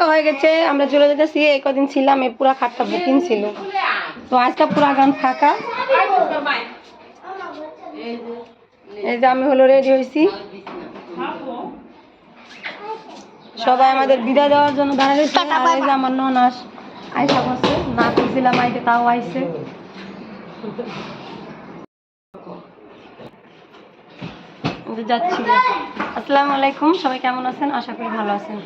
থাকা হয়ে গেছে আমরা চলে যেতেছি এই কদিন ছিলাম এই পুরা খাটটা বুকিং ছিল। তো আজকে পুরা গান ফাঁকা। এই যে আমি হলো রেডি হয়েছি। সবাই আমাদের বিদায় দেওয়ার জন্য দাঁড়িয়েছে আর এই যে আমার ননাস আইসা বসে না তুলছিলাম আইতে তাও আইসে। যাচ্ছি। আসসালামু আলাইকুম, সবাই কেমন আছেন? আশা করি ভালো আছেন।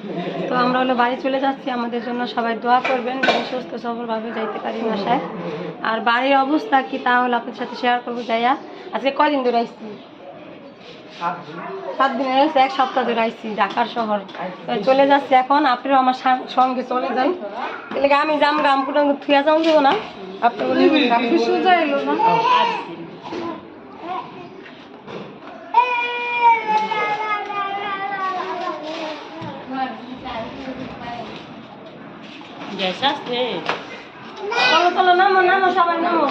তো আমরা হলো বাড়ি চলে যাচ্ছি। আমাদের জন্য সবাই দোয়া করবেন, যেন সুস্থ সবলভাবে যাইতে পারি বাসায়। আর বাড়ির অবস্থা কি তা হলো আপনার সাথে শেয়ার করব যাইয়া। আজকে কদিন ধরে আসছি সাত দিনের এক সপ্তাহ ধরে আইছি ঢাকার শহর। চলে যাচ্ছি এখন। আপনিও আমার সঙ্গে চলে যান। তাহলে আমি যাম গাম পুরো থুয়া যাও না। আপনি না? চলো চলো নামো নামো সবাই নামো।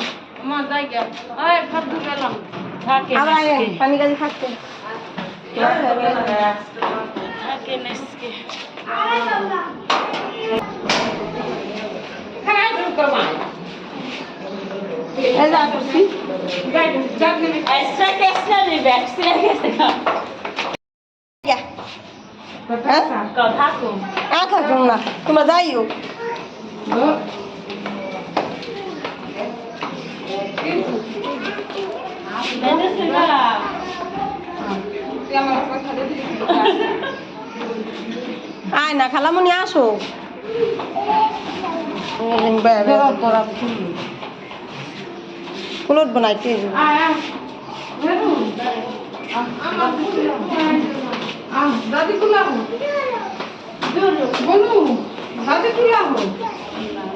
আবার আইয়েন, পানি কাজে থাকতে। এই যা করছি। ইয়া। হ্যাঁ? আর থাকুন না। তোমরা যাইও। আয় না খালামুনি আসো। ফুলত বনাইতে দাদি খুলা হো বলু দাদি খুলা হো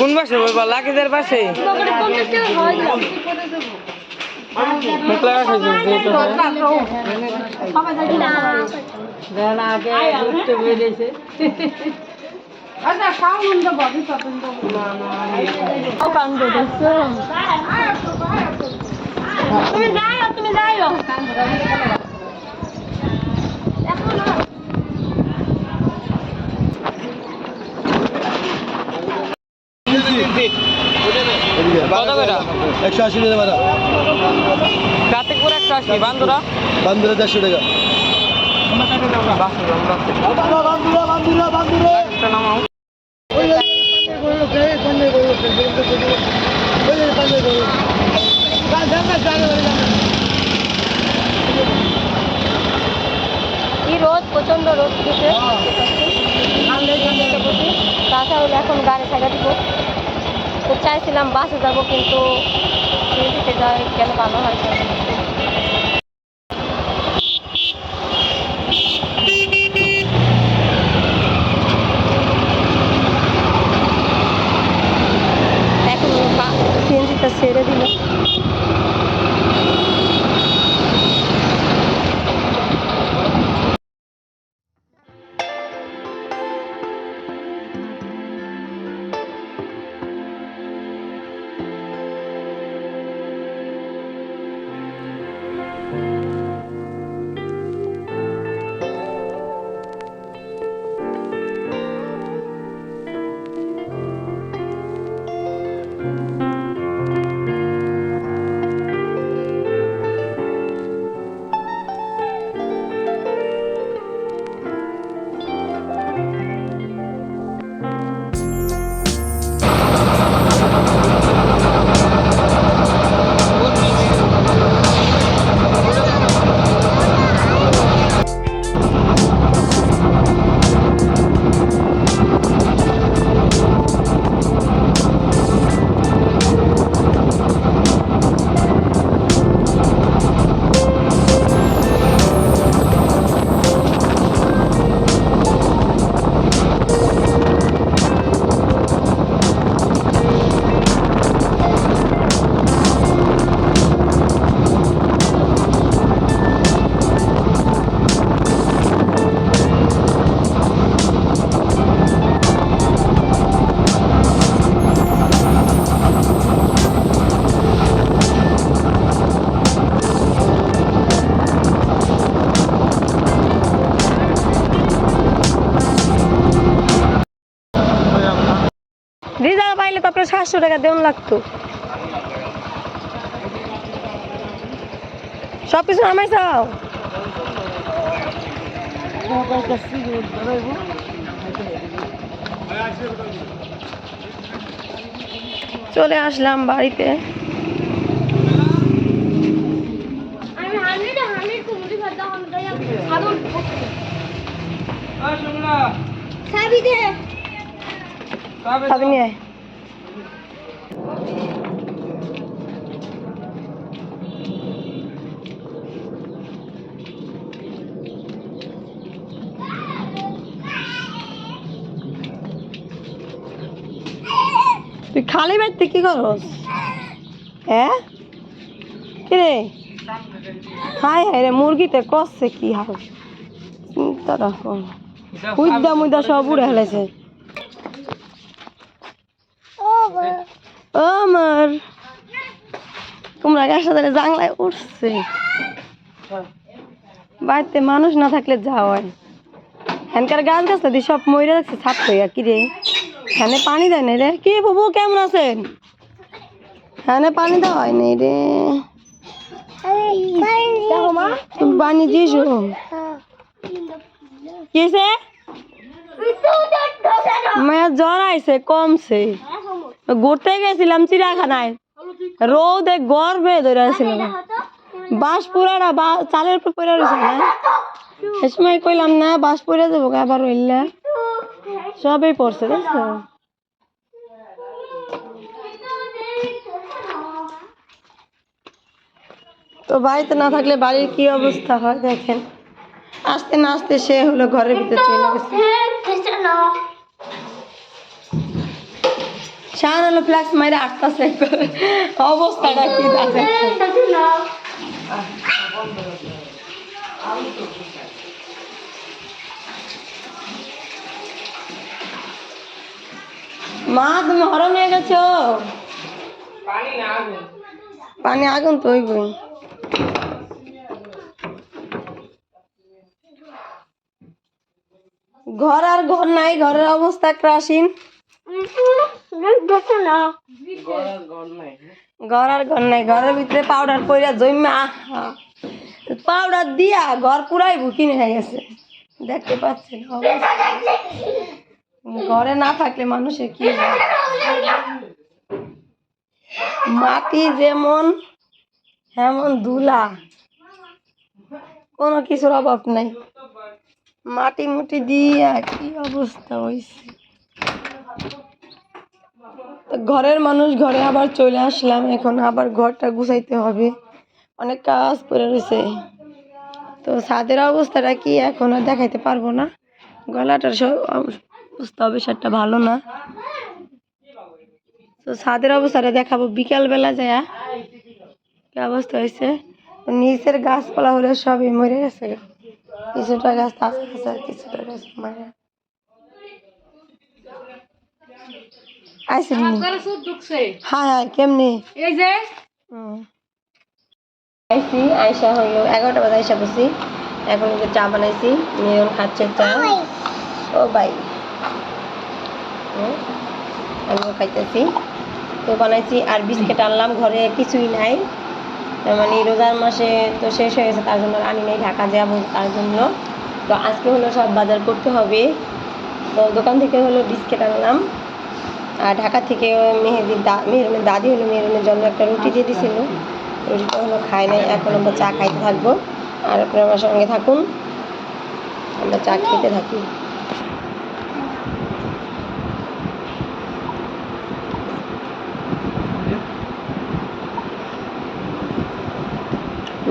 কোন পাশে বলবা লাকিদের পাশে? যেহেতু যাই তুমি যাইও তুমি যাইও কত করে একশো আশি টাকা ভাড়া কাতিকপুর একশো আশি বান্দুরা? বান্ধুরা দেড়শো টাকা। কি রোদ প্রচণ্ড রোদ বসি তাছাড়া হলো এখন গাড়ি ছাড়া দিব। তো চাইছিলাম বাসে যাব কিন্তু সিএনজিতে যাওয়া কেন ভালো হয়। রিজার্ভ পাইলে তো আপনার সাতশো টাকা দেওয়ান লাগতো। সব কিছু নামাই চাও। চলে আসলাম বাড়িতে। সাবি দে। নিয়ে। তুই খালি বাড়িতে কি করস? হ্যাঁ? কি রে হাই হাই রে মুরগিতে কষছে কি হাল? চিন্তা রাখো। মুইদা মুইদা সব উড়ে হেলেছে ও আমার গাছের জাংলায় উঠছে। বাড়িতে মানুষ না থাকলে যা হয় হ্যানকার গাছ গাছ দিয়ে সব মরে রাখছে ছাপ হইয়া কি রে? হ্যানে পানি দেয় না রে। কি বাবু, কেমন আছেন? হ্যানে পানি দেওয়া হয় নাই রে। পানি দিয়েছ। কিসে মায়ের জ্বর আইছে, কমছে। ঘুরতে গেছিলাম চিড়িয়াখানায়। রোদে গর্বে ধরে আসছিল বাস পুরাটা বা চালের উপর পড়ে রয়েছে না এ সময় কইলাম না বাস পড়ে যাব আবার রইলে সবই পড়ছে দেখছ? তো বাড়িতে না থাকলে বাড়ির কি অবস্থা হয় দেখেন। আস্তে না আস্তে সে হলো ঘরের ভিতরে চলে গেছে। শাহান হলো ফ্ল্যাক্স মাইরে আটটাছে অবস্থাটা কি দেখেন মা, তুমি হরণ হয়ে গেছো? পানি আগুন তো ওই বই ঘর আর ঘর নাই, ঘরের অবস্থা ক্রাসিন। ঘর নাই, ঘরের ভিতরে পাউডার পাউডার দিয়া ঘর পুরাই হয়ে গেছে। দেখতে পাচ্ছেন। ঘরে না থাকলে মানুষের কি মাটি যেমন এমন ধুলা। কোনো কিছুর অভাব নাই। মাটি মুটি দিয়া কি অবস্থা হয়েছে ঘরের মানুষ ঘরে আবার চলে আসলাম। এখন আবার ঘরটা গুছাইতে হবে। অনেক কাজ পড়ে রয়েছে। তো ছাদের অবস্থাটা কি এখন আর দেখাইতে পারব না। গলাটার অবস্থা হবে সেটা ভালো না। তো ছাদের অবস্থাটা দেখাবো বিকালবেলা যায়। কি অবস্থা হয়েছে? নিচের গাছপালা হলে সবই মরে গেছে। কিছুটা গাছ আছে, কিছুটা গাছ মারা আইসি হ্যাঁ হ্যাঁ কেমনি? এই যে। আইসি আয়সা হলো এগারোটা বাজে আইসা বসি। এখন চা বানাইছি খাচ্ছে চা। ও বাই আমিও খাইতেছি। তো বানাইছি আর বিস্কিট আনলাম ঘরে কিছুই নাই। তার মানে রোজার মাসে তো শেষ হয়ে গেছে তার জন্য আর আনি নাই ঢাকা যাব তার জন্য। তো আজকে হলো সব বাজার করতে হবে। তো দোকান থেকে হলো বিস্কিট আনলাম। আর ঢাকা থেকে মেহেদির দা মেহরুনের দাদি হলো মেহরুনের জন্য একটা রুটি দিয়ে দিছিল। রুটিটা হলো খাই নাই এখন আমরা চা খাইতে থাকব। আর আপনারা আমার সঙ্গে থাকুন। আমরা চা খেতে থাকি।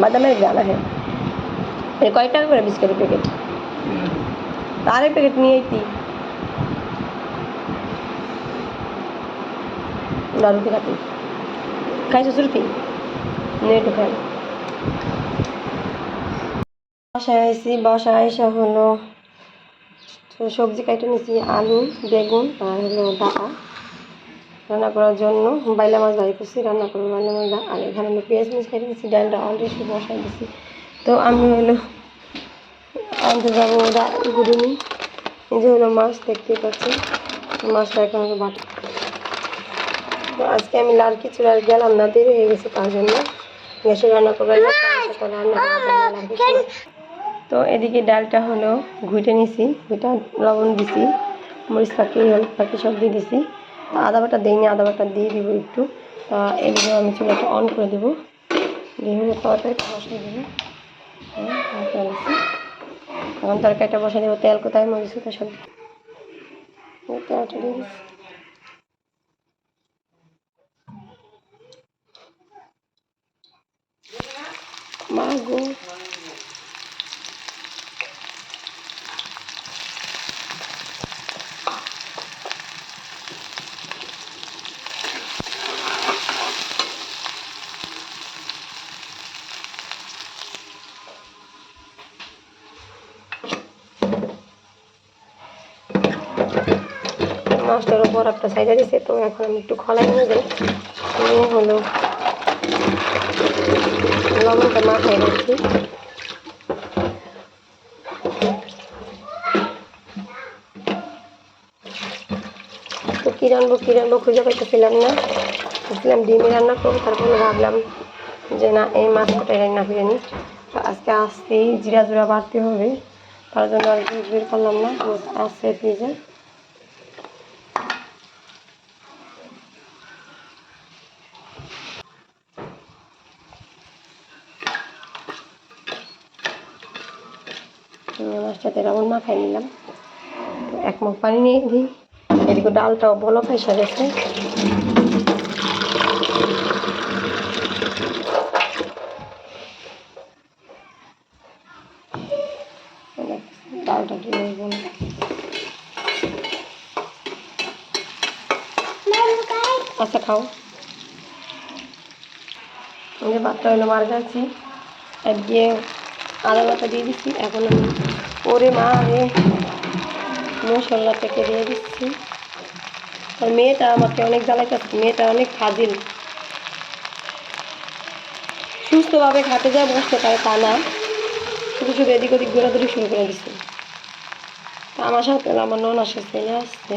বাদামের জানা হ্যাঁ কয় টাকা করে বিস্কুটের প্যাকেট? আরেক প্যাকেট নিয়ে রুটি খাতি খাইছো রুটি নিয়ে একটু খাই বাসায় আইসি বাসায় এসে হলো সবজি কাইটে নিয়েছি আলু, বেগুন আর হলো ডাটা। রান্না করার জন্য বাইলা মাছ বাড়ি করছি, রান্না করব বাইলা মাছ আর এখানে হলো পেঁয়াজ মিচ কেটে নিয়েছি ডালটা অলরেডি বসাই দিছি তো আমি হলো আনতে যাব গুড়িনি। এই যে হলো মাছ, দেখতেই পাচ্ছি মাছটা এখন বাটা। আজকে আমি লাড়কি চুলার গেলাম না দেরি হয়ে গেছে তার জন্য। গ্যাসে রান্না করব রান্না করার জন্য লাড়কি চুলা। তো এদিকে ডালটা হলো ঘুটে নিছি ঘুটা লবণ দিছি মরিচ পাখি হলুদ পাখি সব দিয়ে দিছি। আদা বাটা দিইনি আদা বাটা দিয়ে দিব একটু। তা এদিকে আমি চুলাটা অন করে দেবো। দিয়ে হলো তরকারিটা বসিয়ে দেবো। হ্যাঁ, তরকারি। এখন তরকারিটা বসিয়ে দেবো তেল কোথায় মরিচ কোথায় সব। তেলটা দিয়ে দিছি মা গো একটা সাইডে দিছে, তো এখন আমি একটু খলাই নিয়ে যাই। নিয়ে হলো লবণটা মাথায় রাখছি। তো কী রানবো কী রানবো খুঁজে পাইতেছিলাম না। ভাবছিলাম ডিমে রান্না করব, তারপরে ভাবলাম যে না, এই মাছটাই রান্না করে নিই। তো আজকে আসতেই জিরা জুরা বাড়তে হবে, তার জন্য আর বের করলাম না আসছে ফ্রিজে। মাছটাতে লবণ মাখাই নিলাম। এক মুখ পানি নিয়ে দিই এদিকে ডালটাও বলো ফেসে গেছে ডালটা কি আচ্ছা খাও। আমি যে ভাতটা হলো মার যাচ্ছি আর দিয়ে আদা বাটা দিয়ে দিচ্ছি। এখন আমি ওরে মা রে মশলা থেকে দিয়ে দিচ্ছি। আর মেয়েটা আমাকে অনেক জ্বালাইতেছে, মেয়েটা অনেক ফাজিল। সুস্থভাবে খাতে যায়, বসতে পারে তা না। শুধু শুধু এদিক ওদিক ঘোরাঘুরি শুরু করে দিচ্ছে তা আমার সাথে আমার নন আসে, ছেলে আসছে।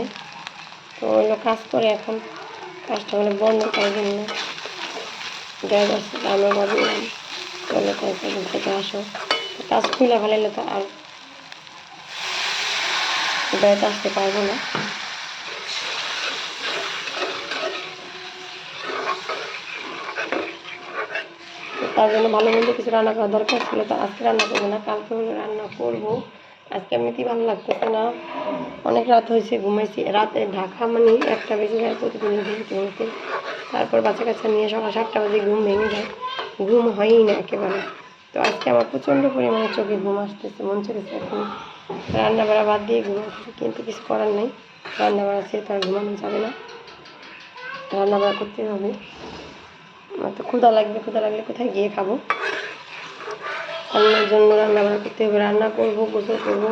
তো ওইগুলো কাজ করে এখন। কাজটা মানে বন্ধ করার জন্য। যাচ্ছে আমরা ভাবলাম চলো তাই সেদিন থেকে আসো। কাজ খুলে ফেলাইলে তো আর বেড়াতে আসতে পারব না। তার জন্য ভালো মন্দ কিছু রান্না করা দরকার ছিল, তো আজকে রান্না করব না, কালকে রান্না করব। আজকে এমনিতেই ভালো লাগতেছে না। অনেক রাত হয়েছে, ঘুমাইছি। রাতে ঢাকা মানে একটা বেজে যায় প্রতিদিন ঘুমতে। তারপর বাচ্চা কাচ্চা নিয়ে সকাল সাতটা বাজে ঘুম ভেঙে যায়। ঘুম হয়ই না একেবারে। তো আজকে আমার প্রচণ্ড পরিমাণে চোখে ঘুম আসতেছে, মন চলেছে এখন। রান্না বাড়া বাদ দিয়ে ঘুম কিন্তু কিছু করার নেই। রান্না বাড়া ছেড়ে তো আর ঘুমানো যাবে না। রান্না বাড়া করতে হবে। আমার তো ক্ষুধা লাগবে, ক্ষুধা লাগলে কোথায় গিয়ে খাব? রান্নার জন্য রান্না বান্না করতে হবে, রান্না করব, গোসল করব।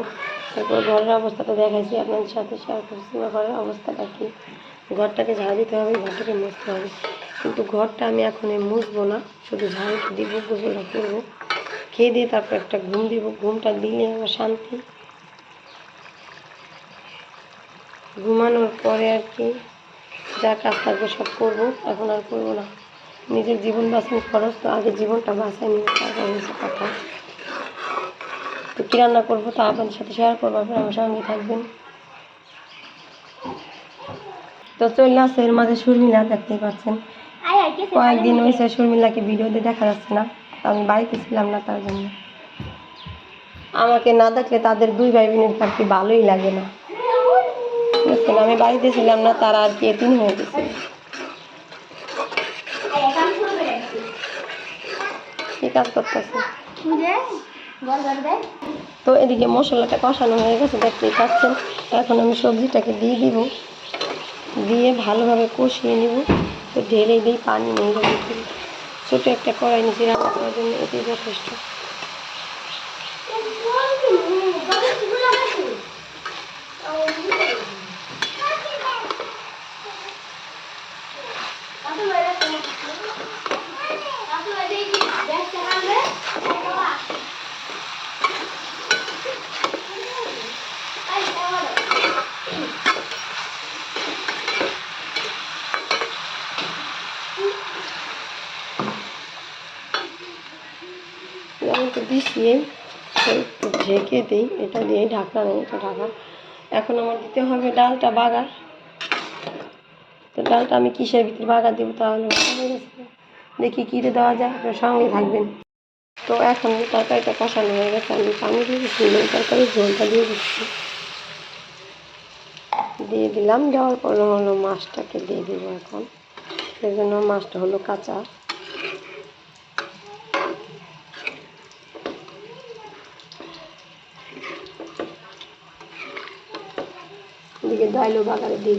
তারপর ঘরের অবস্থাটা দেখাইছি, আপনাদের সাথে শেয়ার করছি। বা ঘরের অবস্থাটা কি? ঘরটাকে ঝাড় দিতে হবে, ঘরটাকে মুছতে হবে। কিন্তু ঘরটা আমি এখন মুছবো না, শুধু ঝাড় দিব, গোসলটা করব। খেয়ে দিয়ে তারপর একটা ঘুম দিব ঘুমটা দিলে আমার শান্তি। ঘুমানোর পরে আর কি যা কাজ থাকবে সব করব এখন আর করব না। নিজের জীবন বাঁচানোর খরচ তো আগে জীবনটা বাঁচাই নিয়ে তারপর হয়েছে কথা। তো কী রান্না করব তা আপনাদের সাথে শেয়ার করব আপনারা আমার সঙ্গে থাকবেন। তো চলে আসছে এর মাঝে শর্মিলা দেখতেই পাচ্ছেন। কয়েকদিন হয়েছে শর্মিলাকে ভিডিওতে দেখা যাচ্ছে না। আমি বাড়িতে ছিলাম না তার জন্য। আমাকে না দেখলে তাদের দুই ভাই বোনের আর কি ভালোই লাগে না। বুঝছেন? আমি বাড়িতে ছিলাম না, তারা আর কি এতিম হয়ে গেছে। কি কাজ করতেছে? তো এদিকে মশলাটা কষানো হয়ে গেছে, দেখতেই পাচ্ছেন। এখন আমি সবজিটাকে দিয়ে দিব। দিয়ে ভালোভাবে কষিয়ে নিব। তো ঢেলে দিই, পানি নেই যাবে ছোটো একটা কড়াই নিচে তো একটু ঢেকে দিই। এটা দিয়ে ঢাকনা নেই এটা ঢাকা এখন আমার দিতে হবে ডালটা বাগার। তো ডালটা আমি কিসের ভিতরে বাগার দেবো তাহলে। দেখি কিরে দেওয়া যায়, আপনার সঙ্গে থাকবেন। তো এখন তরকারিটা কষানো হয়ে গেছে, আমি পানি দিয়ে দিচ্ছি এই তরকারির ঝোলটা দিয়ে দিচ্ছি। দিয়ে দিলাম, দেওয়ার পর হলো মাছটাকে দিয়ে দেবো এখন। সেজন্য মাছটা হলো কাঁচা। ডাইলও বাগারে দিয়ে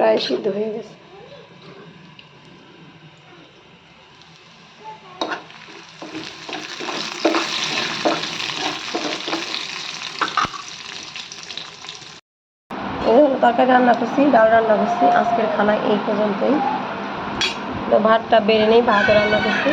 প্রায় সিদ্ধ হয়ে গেছে। তরকারি রান্না করছি, ডাল রান্না করছি। আজকের খানা এই পর্যন্তই। তো ভাতটা বেড়ে নেই ভাতও রান্না করছি।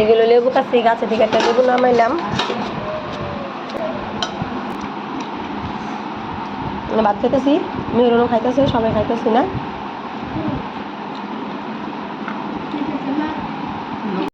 এগুলো লেবু কাছে গাছে থেকে একটা লেবু নামাইলাম ভাত খাইতেছি, মেহরুনও খাইতেছে, সবাই খাইতেছি না।